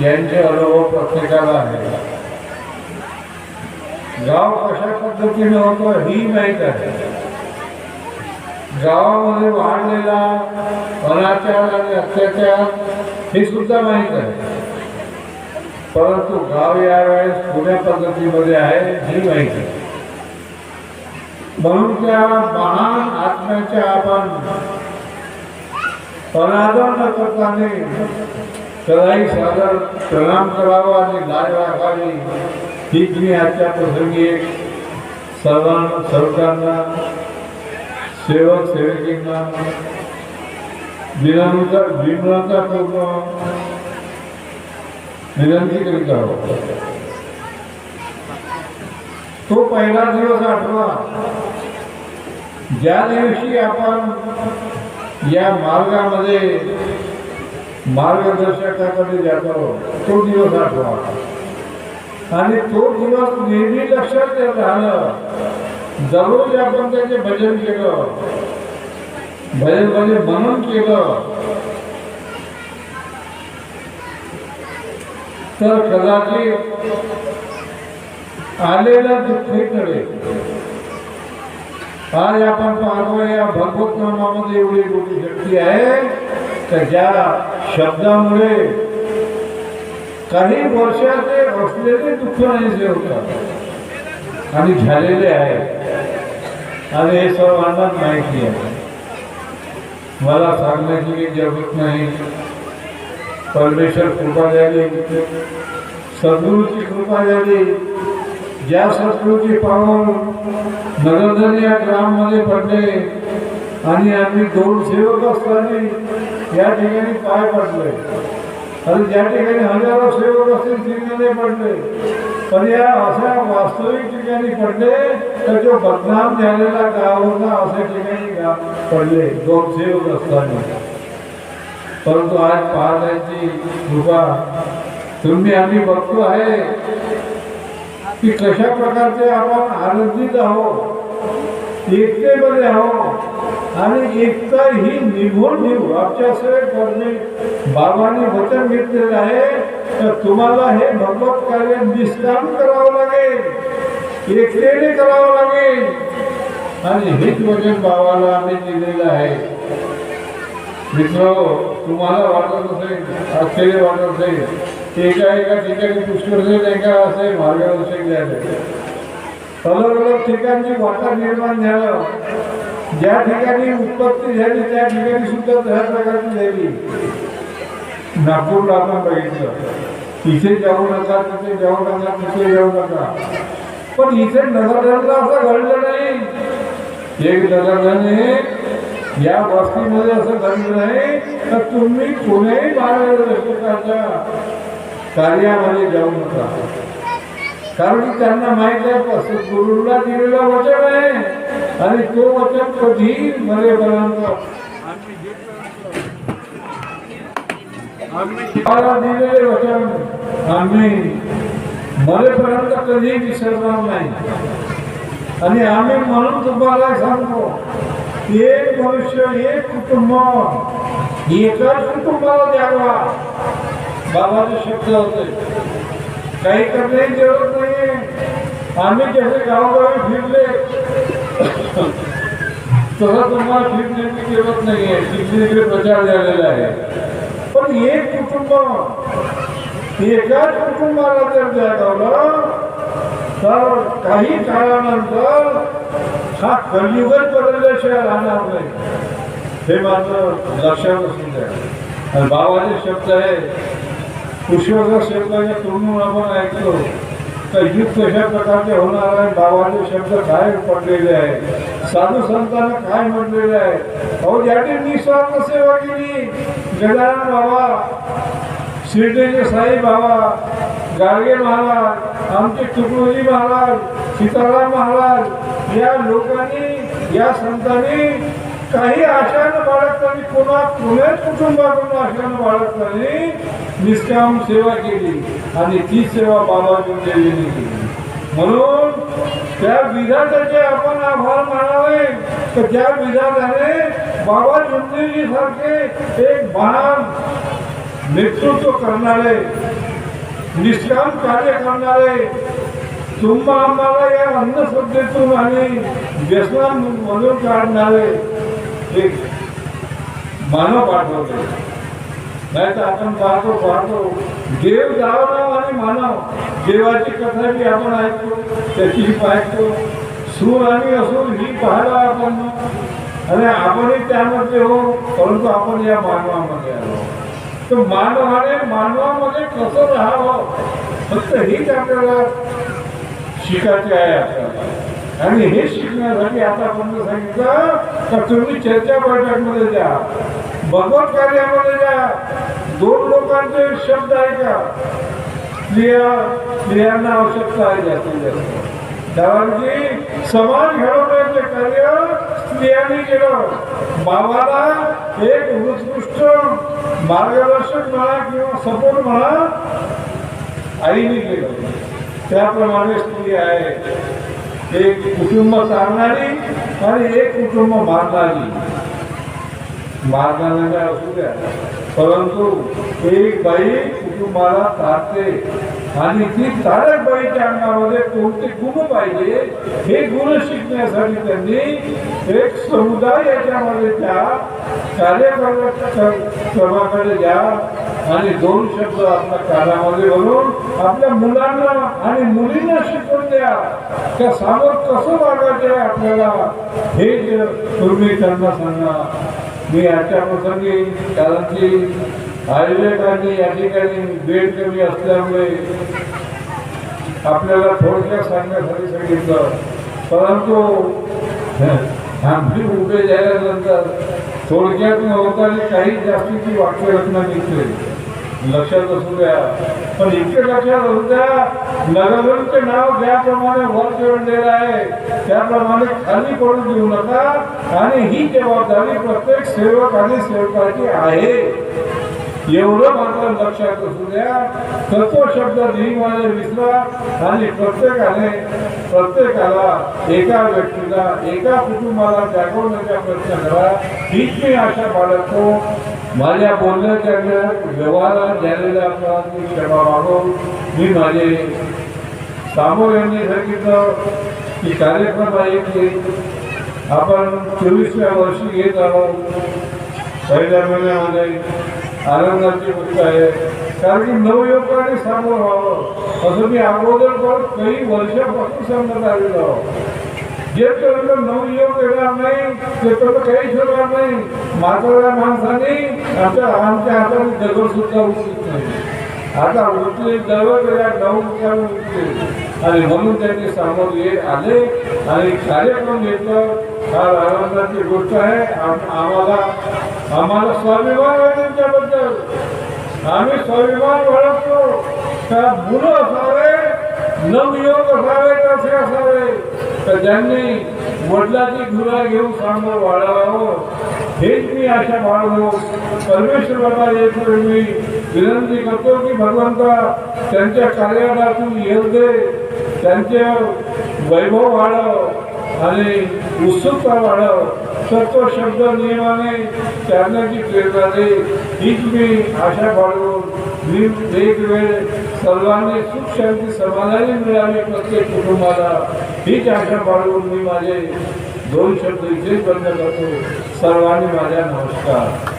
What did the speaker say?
यांचे अनुभव प्रत्येकाला आहे गाव कशा पद्धतीने होतं ही माहीत आहे. गावामध्ये वाढलेला अनाचार आणि अत्याचार हे सुद्धा माहीत आहे. परंतु गाव यावेळेस पुण्या पद्धतीमध्ये आहे ही माहीत आहे. म्हणून त्या महान आत्म्याच्या आपण अनादर न करताना त्यालाही सादर प्रणाम करावा आणि लाज राखावी हीच मी आजच्या प्रसंगी एक सर्वां सरकारना सेवक सेवकींना विनम्रता पूर्ण विनंती करीत आहोत. तो पहिला दिवस आठवा. ज्या दिवशी आपण या मार्गामध्ये मार्गदर्शकाकडे जातो तो दिवस आठवा आणि तो दिवस नेहमी लक्षात राहणं. दररोज आपण त्याचे भजन केलं. भजन म्हणजे मनन केलं. तर कदाचित आलेला दुःखीकडे. आज आपण पाहतो या भगवत नामामध्ये एवढी मोठी शक्ती आहे. तर ज्या शब्दामुळे काही वर्षाचे असलेले दुःख नाही होतात. आणि झालेले आहे. आणि हे सर्वांनाच माहिती आहे. मला सांगण्याची काही जरूरत नाही. परमेश्वर कृपा द्यावी. सद्गुरूची कृपा द्यावी. ज्या सद्गुरूची पाहून नगरधन या ग्राममध्ये पडले आणि आम्ही दोन सेवक असताना या ठिकाणी पाय पडले. आणि ज्या ठिकाणी हजारो सेवक असतील ठिकाणी पडले. पण या अशा वास्तविक ठिकाणी पडले तर जो बदनाम झालेला गाव होता अशा ठिकाणी पडले. दोन सेवक असताना. परंतु आज पाहण्याची कृपा तुम्ही आम्ही बघतो आहे की कशा प्रकारचे आपण आनंदित आहोत एकतेमध्ये आहोत. आणि एकता ही निघून ठेवू आमच्याकडे करणे बाबांनी वचन घेतलेलं आहे तर तुम्हाला हे भगवत कार्य निष्काम करावं लागेल. एकटेने करावं लागेल. आणि हेच वचन बाबाला आम्ही दिलेलं आहे. मित्र तुम्हाला वाटत असेल आश्चर्य वाटत असेल एका एका ठिकाणी पुष्कळ एका असे मार्गदर्शक द्यायचे अलग अलग ठिकाणची वाटा निर्माण झालं. ज्या ठिकाणी उत्पत्ती झाली त्या ठिकाणी सुद्धा तशा प्रकारची झाली. नागपूरला आपण बघितलं इथे जाऊ नका तिथे जाऊ नका तिथे जाऊ नका. पण इथे नगरधनला असं घडलं नाही. एक नगरधने या वस्तीमध्ये असं घडलं नाही तर तुम्ही कोणीही मार्गदर्शकाच्या कार्यामध्ये जाऊ नका. कारण त्यांना माहीत आहे गुरुला दिलेलं वचन आहे आणि तो वचन कधी मरेपर्यंत मला दिलेले वचन आम्ही मरेपर्यंत कधी विसरणार नाही आणि आम्ही म्हणून तुम्हाला सांगतो एक मनुष्य एक कुटुंब एकाच कुटुंबाला द्यावा बाबाचे शब्द होते काही करण्याची जरूरत नाही आम्ही जसे गावोगावी फिरले तसं तुम्हाला फिरण्याची जरूरत नाही आहे तिकडे प्रचार झालेला आहे. पण एक कुटुंब एकाच कुटुंबाला जर द्यावलं तर काही काळानंतर हा कलियुगत बदलल्याशिवाय राहणार नाही. हे मात्र लक्षात असू द्या. आणि बाबाचे शब्द आहे पुष्पक शब्दाच्या तरुण आपण ऐकलो तर युद्ध कशा प्रकारचे होणार आहे. बाबाचे शब्द काय पडलेले आहे साधू संतांना काय म्हटलेले आहे? अहो ज्याने निस्वार्थ सेवा केली गजानन बाबा शिर्डीचे साई बाबा गाडगे महाराज आमचे तुकडोजी महाराज सीताराम महाराज या लोकांनी या संतांनी काही आशानं बाळगताना पुन्हा पुण्यात कुटुंबाकडून आशानं बाळगताना निष्काम सेवा केली आणि ती सेवा बाबाजी देवीने केली म्हणून त्या विधाताचे आपण आभार मानावे तर त्या विधाताने बाबा जुंदेजी सारखे एक महान नेतृत्व करणारे निष्काम कार्य करणारे तुम्हा आम्हाला या अंधश्रद्धेतून आणि व्यसनांमधून काढणारे एक मानव पाठवतो. नाही तर आपण पाहतो पाहतो. देव जावराव आणि मानव. देवाची कथा जी आपण ऐकतो त्याची पाहतो. सूर आणि असूर ही पाहायला आपण. आणि आपणही त्यामध्ये हो परंतु आपण या मानवामध्ये आलो. तर मानवाने मानवामध्ये कसं राहावं? फक्त हीच आपल्याला शिकायचे आहे आपल्याला. आणि हे शिकण्यासाठी आता आपण सांगितलं तर तुम्ही चर्चा बैठकमध्ये जा. भगवत कार्यामध्ये जा. दोन लोकांचे शब्द आहे का स्त्रिया स्त्रियांना आवश्यकता आहे जास्तीत जास्त. कारण की समाज घडवण्याचे कार्य स्त्रियांनी केलं. बाबाला एक उत्कृष्ट मार्गदर्शक म्हणा किंवा सपोर्ट म्हणा आईने केलं. त्याप्रमाणे स्त्री आहे. एक कुटुंब चालणारी आणि एक कुटुंब मारणारी मारणाऱ्या असू द्या. परंतु एक बाई कुटुंबाला चालते आणि ती चालक बाईच्या अंगामध्ये कोणते गुण पाहिजे हे गुण शिकण्यासाठी त्यांनी एक समुदाय याच्यामध्ये त्या कार्यक्रमाकडे द्या आणि दोन शब्द आपल्या कानामध्ये भरून आपल्या मुलांना आणि मुलींना शिकवून द्या. त्या सामोर कसं वागायचं आहे आपल्याला? हे तुम्ही त्यांना सांगा. मी याच्या प्रसंगी कारण की आयोजकांनी या ठिकाणी वेळ कमी असल्यामुळे आपल्याला थोडक्यात सांगण्यासाठी सांगितलं. परंतु आम्ही उभे झाल्यानंतर थोडक्यात न काही जास्तीची वाक्यरचना दिसते. लक्षात असू द्या. पण इतके लक्षात असू द्या नगरचे नाव ज्याप्रमाणे वर ठेवलेलं आहे त्याप्रमाणे खाली पडून देऊ नका. आणि ही जबाबदारी प्रत्येक सेवक आणि सेवकाची आहे. एवढं मात्र लक्षात असू द्या. तत्व शब्द नेहमीने विसरा. आणि प्रत्येकाने प्रत्येकाला एका व्यक्तीला एका कुटुंबाला जागवण्याचा प्रयत्न करा. हीच मी आशा बाळगतो. माझ्या बोलण्याच्या व्यवहारात झालेल्या मी क्षमा मागून मी माझे सामोर यांनी सांगितलं की कार्यक्रम आहे की आपण चोवीसव्या वर्षी घेत आहोत. पहिल्या महिन्यामध्ये आनंदाची गोष्ट आहे. कारण की नवयुवकाने सामोर व्हावं. असं मी अगोदर पण काही वर्षापासून सांगत आलेलो आहोत जेपर्यंत नवयुवक येणार नाही तेपर्यंत काहीच होणार नाही. म्हाताऱ्या माणसाने आमच्या आमच्या हाताने दगड सुद्धा उचलत नाही. आता उठले दगड या नवयुवकाने उठले आणि म्हणून त्यांनी सामोर येत आले आणि कार्यक्रम घेतलं. फार आनंदाची गोष्ट आहे आम्हाला आम्हाला स्वाभिमान आहे त्यांच्याबद्दल आम्ही स्वाभिमान बाळगतो त्या मुलं असावे नवयुवक असावे कसे असावे तर ज्यांनी वडिलाची धुरा घेऊन समोर वाढावं हो, हेच मी आशा बाळगलो परमेश्वराला येतो मी विनंती करतो की भगवंता त्यांच्या कार्यालयातून येऊ दे त्यांचे वैभव वाढव. आणि उत्सुकता वाढव सत्व शब्द नियमाने चालण्याची प्रेरणा दे हीच मी आशा बाळगून मी एक वेळ सर्वांनी सुख शांती समाधानी मिळावी प्रत्येक कुटुंबाला हीच आशा बाळगून मी माझे दोन शब्द इथेच बंद करतो. सर्वांनी माझ्या नमस्कार.